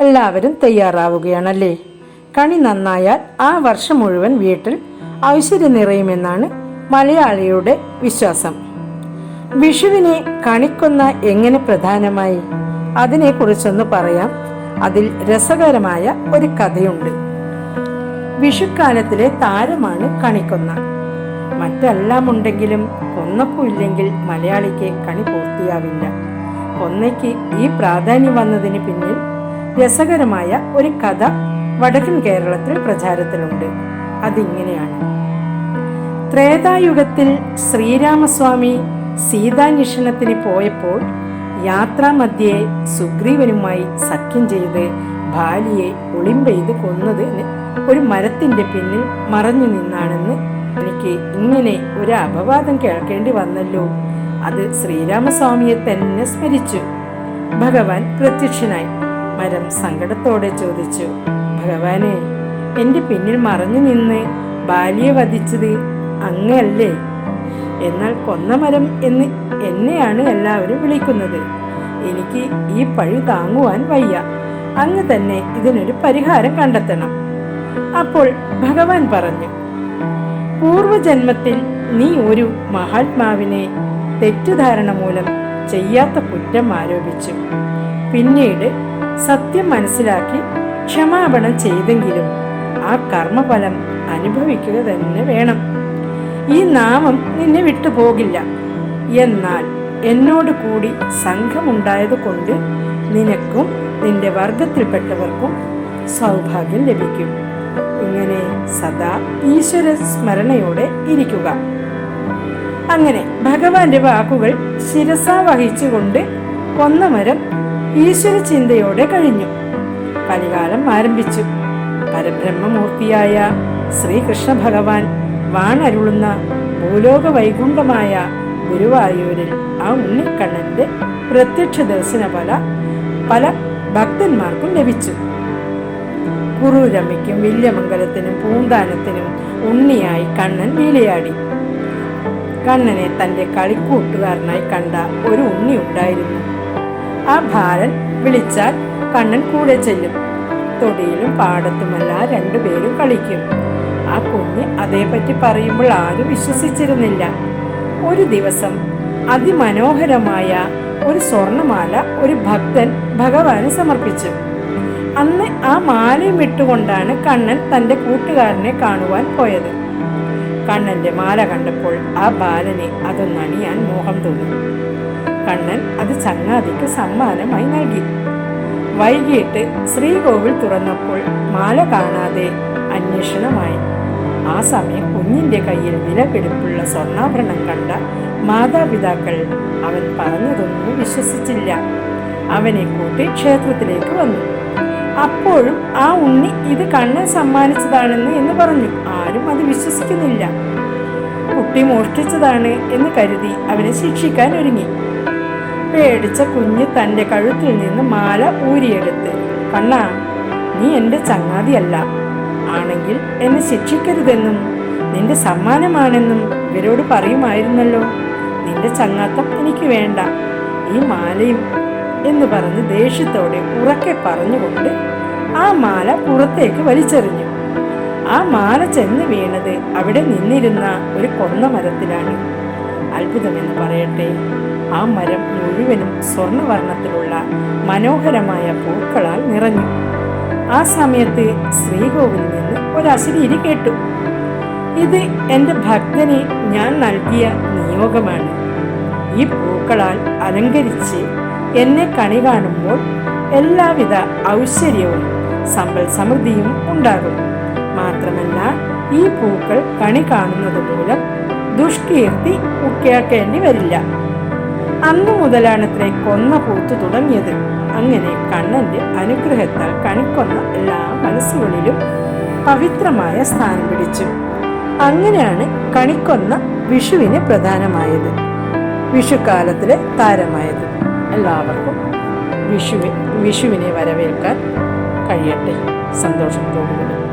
എല്ലാവരും തയ്യാറാവുകയാണല്ലേ? കണി നന്നായാൽ ആ വർഷം മുഴുവൻ വീട്ടിൽ ഐശ്വര്യം നിറയുമെന്നാണ് മലയാളിയുടെ വിശ്വാസം. വിഷുവിനെ കണിക്കൊന്ന എങ്ങനെ പ്രധാനമായി? അതിനെക്കുറിച്ചൊന്ന് പറയാം. അതിൽ രസകരമായ ഒരു കഥയുണ്ട്. വിഷുക്കാലത്തിലെ താരമാണ് കണിക്കൊന്ന. മറ്റെല്ലാം ഉണ്ടെങ്കിലും കൊന്നപ്പൂ ഇല്ലെങ്കിൽ മലയാളിക്ക് കണി പൂർത്തിയാവില്ല. കൊന്നയ്ക്ക് ഈ പ്രാധാന്യം വന്നതിന് പിന്നിൽ രസകരമായ ഒരു കഥ വടക്കൻ കേരളത്തിൽ പ്രചാരത്തിലുണ്ട്. അതിങ്ങനെയാണ്. ത്രേതായുഗത്തിൽ ശ്രീരാമസ്വാമി സീതാന്വേഷണത്തിന് പോയപ്പോൾ യാത്രാമധ്യേ സുഗ്രീവനുമായി സഖ്യം ചെയ്ത് ഭാര്യയെ ഒളിമ്പെയ്ത് കൊന്നത് ഒരു മരത്തിന്റെ പിന്നിൽ മറഞ്ഞു നിന്നാണെന്ന് എനിക്ക് ഇങ്ങനെ ഒരു അപവാദം കേൾക്കേണ്ടി വന്നല്ലോ. അത് ശ്രീരാമസ്വാമിയെ തന്നെ സ്മരിച്ചു. ഭഗവാൻ പ്രത്യക്ഷനായി. മരം സങ്കടത്തോടെ ചോദിച്ചു ഭഗവാനെ എന്റെ പിന്നിൽ മറഞ്ഞു നിന്ന് ബാലിയെ വധിച്ചത് അങ്ങല്ലേ എന്നാൽ കൊന്ന മരം എന്ന് എന്നെയാണ് എല്ലാവരും വിളിക്കുന്നത്. എനിക്ക് ഈ പഴി താങ്ങുവാൻ വയ്യ. അങ്ങ് തന്നെ ഇതിനൊരു പരിഹാരം കണ്ടെത്തണം. അപ്പോൾ ഭഗവാൻ പറഞ്ഞു പൂർവജന്മത്തിൽ നീ ഒരു മഹാത്മാവിനെ തെറ്റുധാരണ മൂലം ചെയ്യാത്ത കുറ്റം ആരോപിച്ചു. പിന്നീട് സത്യം മനസ്സിലാക്കി ക്ഷമാപണം ചെയ്തെങ്കിലും ആ കർമ്മഫലം അനുഭവിക്കുക തന്നെ വേണം. ഈ നാമം നിന്നെ വിട്ടുപോകില്ല എന്നാൽ എന്നോട് കൂടി സംഘമുണ്ടായത് കൊണ്ട് നിനക്കും നിന്റെ വർഗത്തിൽപ്പെട്ടവർക്കും സൗഭാഗ്യം ലഭിക്കും. ഇങ്ങനെ സദാ ഈശ്വര സ്മരണയോടെ ഇരിക്കുക. അങ്ങനെ ഭഗവാന്റെ വാക്കുകൾ ശിരസ വഹിച്ചുകൊണ്ട് കൊന്നമരം ഈശ്വര ചിന്തയോടെ കഴിഞ്ഞു. കലികാലം ആരംഭിച്ചു. പരബ്രഹ്മമൂർത്തിയായ ശ്രീകൃഷ്ണ ഭഗവാൻ വാണരുളുന്ന ഭൂലോക വൈകുണ്ഠമായ ഗുരുവായൂരിൽ ആ ഉണ്ണിക്കണ്ണന്റെ പ്രത്യക്ഷ ദർശന പല പല ഭക്തന്മാർക്കും ലഭിച്ചു. കുറൂരമ്മയ്ക്കും വില്യമംഗലത്തിനും പൂന്താനത്തിനും ഉണ്ണിയായി കണ്ണൻ വീലയാടി കണ്ണനെ തന്റെ കളിക്കൂട്ടുകാരനായി കണ്ട ഒരു ഉണ്ണി ഉണ്ടായിരുന്നു. ആ ഭാരൻ വിളിച്ചാൽ കണ്ണൻ കൂടെ ചെല്ലും. തൊടിയിലും പാടത്തുമെല്ലാം രണ്ടുപേരും കളിക്കും. ആ കുഞ്ഞ് അതേപറ്റി പറയുമ്പോൾ ആരും വിശ്വസിച്ചിരുന്നില്ല. ഒരു ദിവസം അതിമനോഹരമായ ഒരു സ്വർണമാല ഒരു ഭക്തൻ ഭഗവാന് സമർപ്പിച്ചു. അന്ന് ആ മാലയും ഇട്ടുകൊണ്ടാണ് കണ്ണൻ തന്റെ കൂട്ടുകാരനെ കാണുവാൻ പോയത്. കണ്ണന്റെ മാല കണ്ടപ്പോൾ ആ ബാലനെ അതൊന്നണിയാൻ മോഹം തോന്നി. കണ്ണൻ അത് ചങ്ങാതിക്ക് സമ്മാനമായി നൽകി. വൈകിട്ട് ശ്രീകോവിൽ തുറന്നപ്പോൾ മാല കാണാതെ അന്വേഷണമായി. ആ സമയം കുഞ്ഞിന്റെ കയ്യിൽ വിലപിടിപ്പുള്ള സ്വർണാഭരണം കണ്ട മാതാപിതാക്കൾ അവൻ പറഞ്ഞതൊന്നും വിശ്വസിച്ചില്ല. അവനെ കൂട്ടി ക്ഷേത്രത്തിലേക്ക് വന്നു. അപ്പോഴും ആ ഉണ്ണി ഇത് കണ്ണൻ സമ്മാനിച്ചതാണെന്ന് എന്ന് പറഞ്ഞു. ആരും അത് വിശ്വസിക്കുന്നില്ല. കുട്ടി മോഷ്ടിച്ചതാണ് എന്ന് കരുതി അവനെ ശിക്ഷിക്കാൻ ഒരുങ്ങി. പേടിച്ച കുഞ്ഞ് തന്റെ കഴുത്തിൽ നിന്ന് മാല ഊരിയെടുത്ത് കണ്ണാ നീ എന്റെ ചങ്ങാതിയല്ല. ആണെങ്കിൽ എന്നെ ശിക്ഷിക്കരുതെന്നും നിന്റെ സമ്മാനമാണെന്നും ഇവരോട് പറയുമായിരുന്നല്ലോ. നിന്റെ ചങ്ങാത്തം എനിക്ക് വേണ്ട. ഈ മാലയും എന്ന് പറഞ്ഞ് ദേഷ്യത്തോടെ ഉറക്കെ പറഞ്ഞുകൊണ്ട് ആ മാല പുറത്തേക്ക് വലിച്ചെറിഞ്ഞു. ആ മാല ചെന്ന് വീണത് അവിടെ നിന്നിരുന്ന ഒരു കൊന്ന മരത്തിലാണ്. അത്ഭുതമെന്ന് പറയട്ടെ ആ മരം മുഴുവനും സ്വർണവർണത്തിലുള്ള മനോഹരമായ പൂക്കളാൽ നിറഞ്ഞു. ആ സമയത്ത് ശ്രീകോവിൽ നിന്ന് ഒരു അശരീരി കേട്ടു. ഇത് എന്റെ ഭക്തന് ഞാൻ നൽകിയ നിയോഗമാണ്. ഈ പൂക്കളാൽ അലങ്കരിച്ച് എന്നെ കണി കാണുമ്പോൾ എല്ലാവിധ ഐശ്വര്യവും സമ്പൽ സമൃദ്ധിയും ഉണ്ടാകും. മാത്രമല്ല ഈ പൂക്കൾ കണി കാണുന്നത് മൂലം ദുഷ്കീർത്തി ഉക്കേക്കേണ്ടി വരില്ല. അന്നു മുതലാണത്രേ കൊന്ന പൂത്തു തുടങ്ങിയത്. അങ്ങനെ കണ്ണന്റെ അനുഗ്രഹത്താൽ കണിക്കൊന്ന എല്ലാ മനസ്സുകളിലും പവിത്രമായ സ്ഥാനം പിടിച്ചു. അങ്ങനെയാണ് കണിക്കൊന്ന വിഷുവിന് പ്രധാനമായത്. വിഷുക്കാലത്തിലെ താരമായത്. എല്ലാവർക്കും വിഷുവിനെ വിഷുവിനെ വരവേൽക്കാൻ കഴിയട്ടെ. സന്തോഷത്തോടുകൂടി